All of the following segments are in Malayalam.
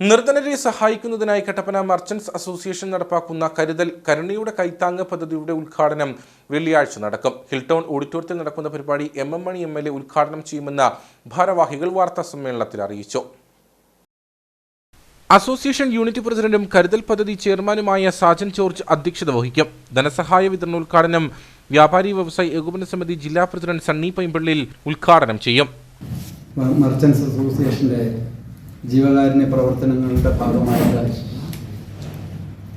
നിർധനരെ സഹായിക്കുന്നതിനായി കട്ടപ്പന മർച്ചൻസ് അസോസിയേഷൻ നടപ്പാക്കുന്ന കരുതൽ കരുണയുടെ കൈത്താങ്ങ് പദ്ധതിയുടെ ഉദ്ഘാടനം വെള്ളിയാഴ്ച നടക്കും. ഹിൽടൗൺ ഓഡിറ്റോറിയത്തിൽ നടക്കുന്ന പരിപാടി M M Mani M L A ഉദ്ഘാടനം ചെയ്യുമെന്ന് ഭാരവാഹികൾ വാർത്താ സമ്മേളനത്തിൽ അറിയിച്ചു. അസോസിയേഷൻ യൂണിറ്റ് പ്രസിഡന്റും കരുതൽ പദ്ധതി ചെയർമാനുമായ സാജൻ ജോർജ് അധ്യക്ഷത വഹിക്കും. ധനസഹായ വിതരണോദ്ഘാടനം വ്യാപാരി വ്യവസായി ഏകോപന സമിതി ജില്ലാ പ്രസിഡന്റ് സണ്ണി പൈമ്പള്ളിയിൽ ഉദ്ഘാടനം ചെയ്യും. മർച്ചൻസ് അസോസിയേഷന്റെ ജീവകാരുണ്യ പ്രവർത്തനങ്ങളുടെ ഭാഗമായിട്ട്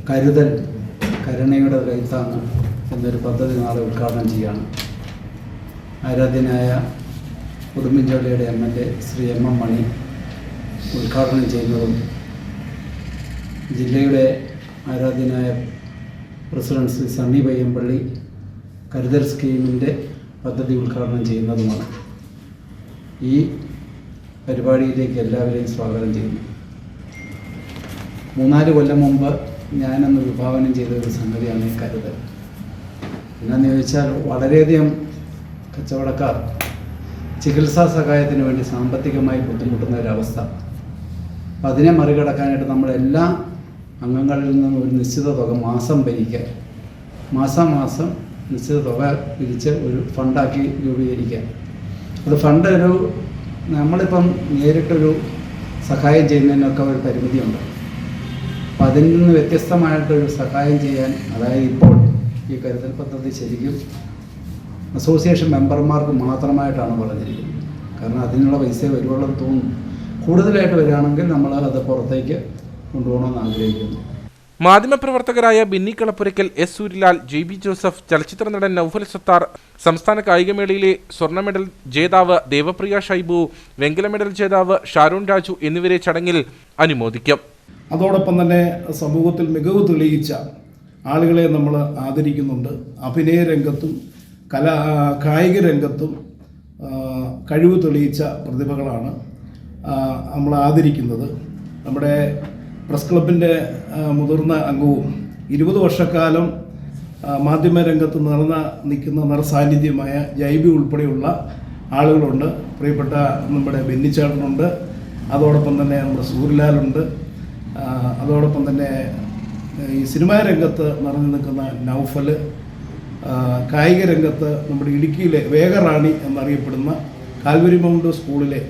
കരുതൽ കരുണയുടെ കൈത്താങ്ങ് എന്നൊരു പദ്ധതി നാളെ ഉദ്ഘാടനം ചെയ്യുകയാണ് ആരാധ്യനായ ഉടുമ്പൻചോലയുടെ M L A Shri M M Mani ഉദ്ഘാടനം ചെയ്യുന്നതും ജില്ലയുടെ ആരാധ്യനായ പ്രസിഡന്റ് ശ്രീ സണ്ണി പയ്യമ്പള്ളി കരുതൽ സ്കീമിന്റെ പദ്ധതി ഉദ്ഘാടനം ചെയ്യുന്നതുമാണ്. ഈ പരിപാടിയിലേക്ക് എല്ലാവരെയും സ്വാഗതം ചെയ്യുന്നു മൂന്നാൽ കൊല്ലം മുമ്പ് ഞാനന്ന് വിഭാവനം ചെയ്ത ഒരു സംഗതിയാണ് ഈ കരുതൽ. എന്നാന്ന് ചോദിച്ചാൽ വളരെയധികം കച്ചവടക്കാർ ചികിത്സാ സഹായത്തിന് വേണ്ടി സാമ്പത്തികമായി ബുദ്ധിമുട്ടുന്ന ഒരവസ്ഥ. അപ്പം അതിനെ മറികടക്കാനായിട്ട് നമ്മളെല്ലാ അംഗങ്ങളിൽ നിന്നും ഒരു നിശ്ചിത തുക മാസം ഭരിക്കുക മാസാമാസം നിശ്ചിത തുക പിരിച്ച് ഒരു ഫണ്ടാക്കി രൂപീകരിക്കുക. അത് ഫണ്ട് ഒരു നമ്മളിപ്പം നേരിട്ടൊരു സഹായം ചെയ്യുന്നതിനൊക്കെ ഒരു പരിമിതിയുണ്ട്. അപ്പം അതിൽ നിന്ന് വ്യത്യസ്തമായിട്ടൊരു സഹായം ചെയ്യാൻ അതായത് ഇപ്പോൾ ഈ കരുതൽ പദ്ധതി ശരിക്കും അസോസിയേഷൻ മെമ്പർമാർക്ക് മാത്രമായിട്ടാണ് പറഞ്ഞിരിക്കുന്നത്. കാരണം അതിനുള്ള പൈസ വരുവുള്ളത് തോന്നുന്നു കൂടുതലായിട്ട് വരികയാണെങ്കിൽ നമ്മൾ അത് പുറത്തേക്ക് കൊണ്ടുപോകണമെന്ന് ആഗ്രഹിക്കുന്നു. മാധ്യമപ്രവർത്തകരായ Binny Kalappurakkal S Suryalal J B Joseph ചലച്ചിത്ര നടൻ നൌഫൽ സത്താർ സംസ്ഥാന കായികമേളയിലെ സ്വർണ മെഡൽ ജേതാവ് ദേവപ്രിയ ഷൈബു വെങ്കല മെഡൽ ജേതാവ് ഷാരൂൺ രാജു എന്നിവരെ ചടങ്ങിൽ അനുമോദിക്കും. അതോടൊപ്പം തന്നെ സമൂഹത്തിൽ മികവ് തെളിയിച്ച ആളുകളെ നമ്മൾ ആദരിക്കുന്നുണ്ട്. അഭിനയ രംഗത്തും കലാ കായിക രംഗത്തും കഴിവ് തെളിയിച്ച പ്രതിഭകളാണ് നമ്മൾ ആദരിക്കുന്നത്. നമ്മുടെ പ്രസ് ക്ലബിന്റെ മുതിർന്ന അംഗവും ഇരുപത് വർഷക്കാലം മാധ്യമ രംഗത്ത് നിറഞ്ഞ നിൽക്കുന്ന നിറസാന്നിധ്യമായ ജൈബി ഉൾപ്പെടെയുള്ള ആളുകളുണ്ട്. പ്രിയപ്പെട്ട നമ്മുടെ ബെന്നിച്ചേട്ടനുണ്ട് അതോടൊപ്പം തന്നെ നമ്മുടെ സൂര്യലാലുണ്ട്. അതോടൊപ്പം തന്നെ ഈ സിനിമാ രംഗത്ത് നിറഞ്ഞു നിൽക്കുന്ന നൗഫൽ കായിക രംഗത്ത് നമ്മുടെ ഇടുക്കിയിലെ വേഗറാണി എന്നറിയപ്പെടുന്ന കാൽവരി മൗണ്ട് സ്കൂളിലെ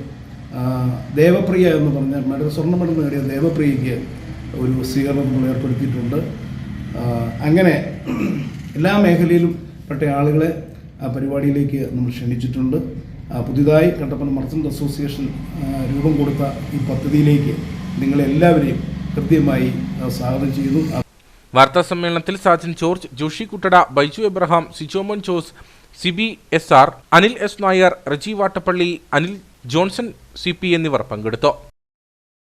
ദേവപ്രിയ എന്ന് പറഞ്ഞ മെഡൽ സ്വർണ മെഡൽ നേടിയ ദേവപ്രിയയ്ക്ക് ഒരു സ്വീകരണം നമ്മൾ ഏർപ്പെടുത്തിയിട്ടുണ്ട്. അങ്ങനെ എല്ലാ മേഖലയിലും പെട്ട ആളുകളെ ആ പരിപാടിയിലേക്ക് നമ്മൾ ക്ഷണിച്ചിട്ടുണ്ട്. പുതിയതായി കട്ടപ്പന മർച്ചന്റ് അസോസിയേഷൻ രൂപം കൊടുത്ത ഈ പദ്ധതിയിലേക്ക് നിങ്ങളെല്ലാവരെയും കൃത്യമായി സ്വാഗതം ചെയ്യുന്നു. വാർത്താ സമ്മേളനത്തിൽ Sajan George Joshy Kuttada Baiju Abraham Sijomon Jose Siby S R Anil S Nair Reji Vattappally Anil Johnson C എന്നിവർ പങ്കെടുത്തു